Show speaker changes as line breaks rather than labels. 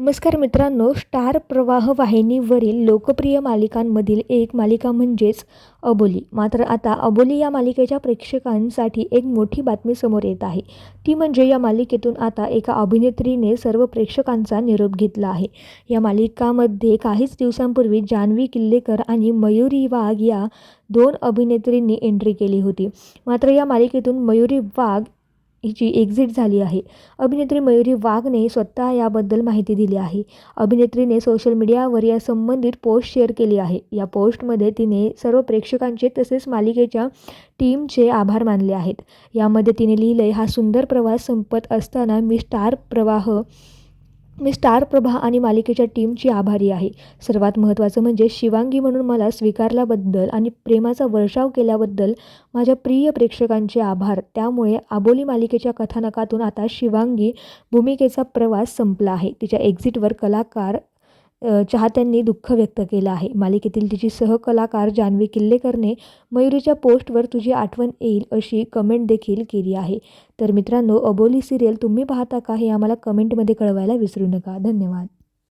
नमस्कार मित्रांनो स्टार प्रवाह वाहिनीवरील लोकप्रिय मालिकांमधील एक मालिका म्हणजेच अबोली. मात्र आता अबोली या मालिकेच्या प्रेक्षकांसाठी एक मोठी बातमी समोर येत आहे. ती म्हणजे या मालिकेतून आता एका अभिनेत्रीने सर्व प्रेक्षकांचा निरोप घेतला आहे. या मालिकामध्ये काहीच दिवसांपूर्वी जान्हवी किल्लेकर आणि मयुरी वाघ या दोन अभिनेत्रींनी एंट्री केली होती. मात्र या मालिकेतून मयुरी वाघ हिची एक्झिट झाली आहे. अभिनेत्री मयुरी वाघने स्वतः याबद्दल माहिती दिली आहे. अभिनेत्रीने सोशल मीडियावर या संबंधित पोस्ट शेअर केली आहे. या पोस्टमध्ये तिने सर्व प्रेक्षकांचे तसेच मालिकेच्या टीमचे आभार मानले आहेत. यामध्ये तिने लिहिलंय हा सुंदर प्रवास संपत असताना मी स्टार प्रवाह मी स्टार प्रभा आणि मालिकेच्या टीमची आभारी आहे. सर्वात महत्त्वाचं म्हणजे शिवांगी म्हणून मला स्वीकारल्याबद्दल आणि प्रेमाचा वर्षाव केल्याबद्दल माझ्या प्रिय प्रेक्षकांचे आभार. त्यामुळे आबोली मालिकेच्या कथानकातून आता शिवांगी भूमिकेचा प्रवास संपला आहे. तिच्या एक्झिटवर कलाकार चाहत्यांनी दुःख व्यक्त केलं आहे. मालिकेतील तिची सहकलाकार जान्हवी किल्लेकरने मयुरीच्या पोस्टवर तुझी आठवण येईल अशी कमेंट देखील केली आहे. तर मित्रांनो अबोली सिरियल तुम्ही पाहता का हे आम्हाला कमेंटमध्ये कळवायला विसरू नका. धन्यवाद.